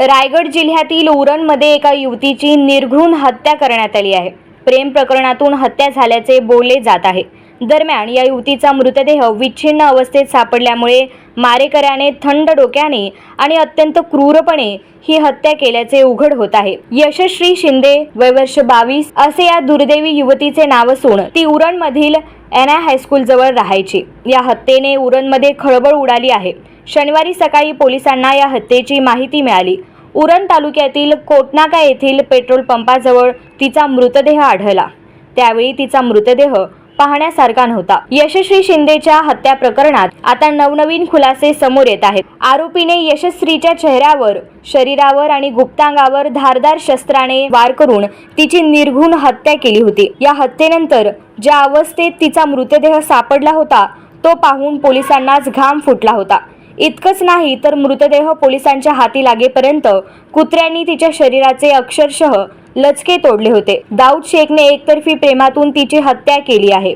रायगड जिल्ह्यातील उरणमध्ये एका युवतीची निर्घृण हत्या करण्यात आली आहे. प्रेम प्रकरणातून हत्या झाल्याचे बोलले जात आहे. दरम्यान या युवतीचा मृतदेह विच्छिन्न अवस्थेत सापडल्यामुळे मारेकऱ्याने थंड डोक्याने आणि अत्यंत क्रूरपणे ही हत्या केल्याचे उघड होत आहे. यशश्री शिंदे वय वर्ष बावीस असे या दुर्दैवी युवतीचे नाव असून ती उरणमधील एना हायस्कूल जवळ राहायची. या हत्येने उरणमध्ये खळबळ उडाली आहे. शनिवारी सकाळी पोलिसांना या हत्येची माहिती मिळाली. उरण तालुक्यातील कोटनाका येथील पेट्रोल पंपाजवळ तिचा मृतदेह आढळला. त्यावेळी तिचा मृतदेह पाहण्यासारखा नव्हता. यशस्वी शिंदेच्या हत्या प्रकरणात आता नवनवीन खुलासे समोर येत आहेत. आरोपीने यशस्वीच्या चेहऱ्यावर शरीरावर आणि गुप्तांगावर धारदार शस्त्राने वार करून तिची निर्घुण हत्या केली होती. या हत्येनंतर ज्या अवस्थेत तिचा मृतदेह सापडला होता तो पाहून पोलिसांनाच घाम फुटला होता. इतकंच नाही तर मृतदेह पोलिसांच्या हाती लागेपर्यंत कुत्र्यांनी तिच्या शरीराचे अक्षरशः लचके तोडले होते. दाऊद शेखने एकतर्फी प्रेमातून तिची हत्या केली आहे.